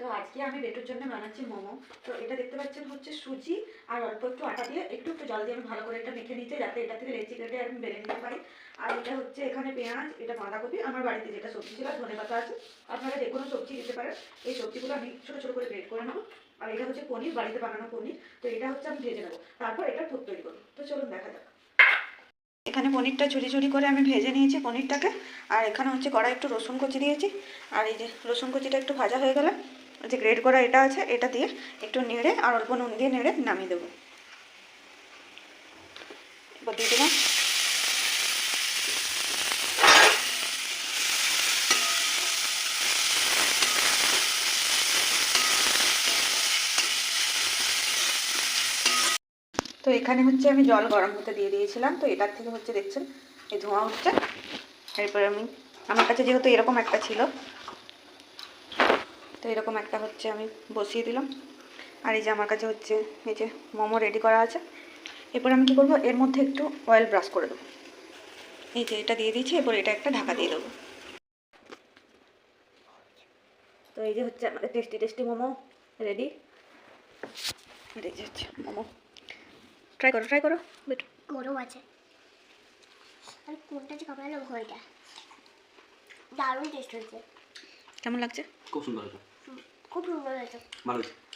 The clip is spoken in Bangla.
তো আজকে আমি বেটুর জন্য বানাচ্ছি মোমো। তো এটা দেখতে পাচ্ছেন হচ্ছে সুজি, আর অল্প একটু আটা দিয়ে একটু একটু জল দিয়ে আমি ভালো করে এটা মেখে নিতে যাতে এটা থেকে লেচি কেটে আমি বেড়ে নিতে পারি। আর এটা হচ্ছে এখানে পেঁয়াজ, এটা বাঁধাকপি, আমার বাড়িতে যেটা সবজি ছিল, ধনে পাতা আছে। আপনারা যে কোনো সবজি দিতে পারেন, এই সবজিগুলো আমি ছোটো ছোটো করে গ্রেড করে নেব। আর এটা হচ্ছে পনির, বাড়িতে বানানো পনির। তো এটা হচ্ছে আমি ভেজে নেব। তারপর এটা ফুট তৈরি করব। তো চলুন দেখা যাক। এখানে পনিরটা ঝুড়ি ঝুড়ি করে আমি ভেজে নিয়েছি পনিরটাকে। আর এখানে হচ্ছে কড়াই একটু রসুন কুচি দিয়েছি। আর এই যে রসুন কুচিটা একটু ভাজা হয়ে গেলে যে গ্রেড করা এটা আছে, এটা দিয়ে একটু নেড়ে আর অল্প নুন দিয়ে নেড়ে নামিয়ে দেবো। দিয়ে দিলাম তো এখানে হচ্ছে আমি জল গরম হতে দিয়ে দিয়েছিলাম, তো এটার থেকে হচ্ছে দেখছেন, এই ধোঁয়া উঠছে। এরপরে আমি, আমার কাছে যেহেতু এরকম একটা ছিল তো এরকম একটা হচ্ছে আমি বসিয়ে দিলাম। আর এই যে আমার কাছে হচ্ছে এই যে মোমো রেডি করা আছে। এরপর আমি কী করব? এর মধ্যে একটু অয়েল ব্রাশ করে দেবো। এই যে এটা দিয়ে দিয়েছি, এরপর এটা একটা ঢাকা দিয়ে দেবো। তো এই যে হচ্ছে আমাদের টেস্টি টেস্টি মোমো রেডি হচ্ছে মোমো। ট্রাই করো ট্রাই করো গরম আছে। আর কোনটা যে কামড়ালো ভয়টা দারুণ টেস্ট হয়েছে। কেমন লাগছে? খুব সুন্দর হয়েছে। খুব সুন্দর হয়েছে। ভালো হয়েছে?